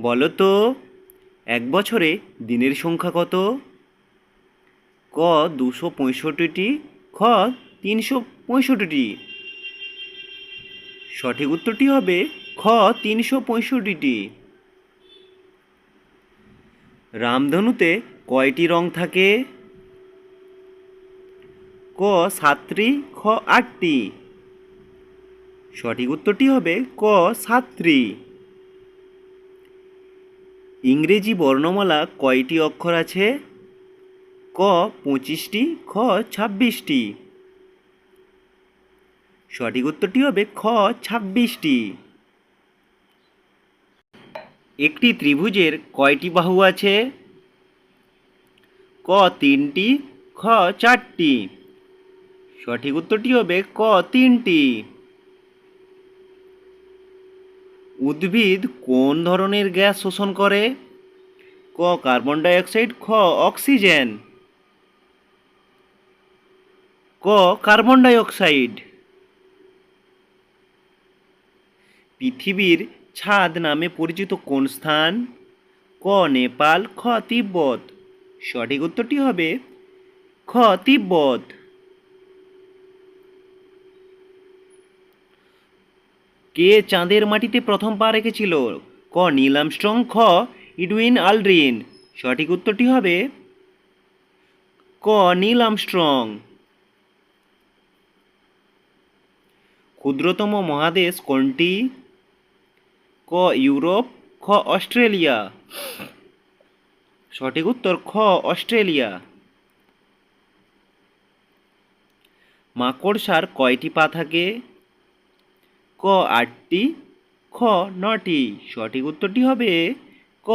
বলো তো, এক বছরে দিনের সংখ্যা কত? ক দুশো পঁয়ষট্টিটি, খ তিনশো পঁয়ষট্টিটি। সঠিক উত্তরটি হবে খ তিনশো পঁয়ষট্টিটি। রামধনুতে কয়টি রং থাকে? ক সাতটি, খ আটটি। সঠিক উত্তরটি হবে ক সাতটি। ইংরেজি বর্ণমালা কয়টি অক্ষর আছে? ক, পঁচিশটি, খ, ছাব্বিশটি। সঠিক উত্তরটি হবে খ, ছাব্বিশটি। একটি ত্রিভুজের কয়টি বাহু আছে? ক, তিনটি, খ, চারটি। সঠিক উত্তরটি হবে ক, তিনটি। উদ্ভিদ কোন ধরনের গ্যাস শোষণ করে? ক, কার্বন ডাইঅক্সাইড, খ, অক্সিজেন। ক, কার্বন ডাইঅক্সাইড। পৃথিবীর ছাদ নামে পরিচিত কোন স্থান? ক, নেপাল, খ, তিব্বত। সঠিক উত্তরটি হবে খ, তিব্বত। কে চাঁদের মাটিতে প্রথম পা রেখেছিল? ক, নীল আর্মস্ট্রং খ, ইডুইন আলড্রিন। সঠিক উত্তরটি হবে ক, নীল আর্মস্ট্রং ক্ষুদ্রতম মহাদেশ কোনটি? ক, ইউরোপ, খ, অস্ট্রেলিয়া। সঠিক উত্তর, খ, অস্ট্রেলিয়া। মাকড়সার কয়টি পা থাকে? ক আটটি, খ নটি। সঠিক উত্তরটি হবে ক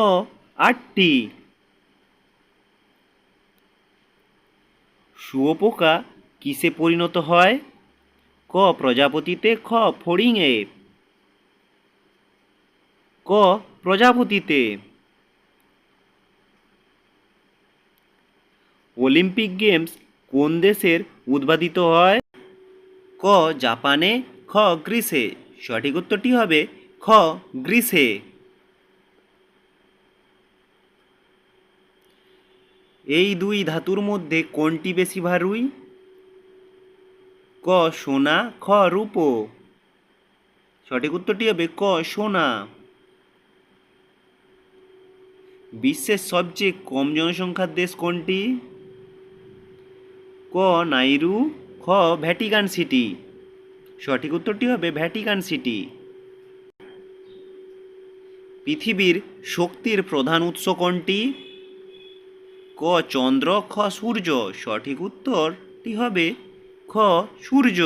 আটটি। শুয়োপোকা কিসে পরিণত হয়? ক প্রজাপতিতে, খ ফড়িংয়ে ক প্রজাপতিতে। অলিম্পিক গেমস কোন দেশের উদ্ভাবিত হয়? ক জাপানে, খ গ্রিসে। সঠিক উত্তরটি হবে খ গ্রিসে এই দুই ধাতুর মধ্যে কোনটি বেশি ভারুই ক, সোনা, খ, রূপো। সঠিক উত্তরটি হবে ক, সোনা। বিশ্বের সবচেয়ে কম জনসংখ্যার দেশ কোনটি? ক, নাইরু, খ, ভ্যাটিকান সিটি। সঠিক উত্তরটি হবে ভ্যাটিকান সিটি। পৃথিবীর শক্তির প্রধান উৎস কোনটি? ক, চন্দ্র, খ, সূর্য। সঠিক উত্তরটি হবে খ, সূর্য।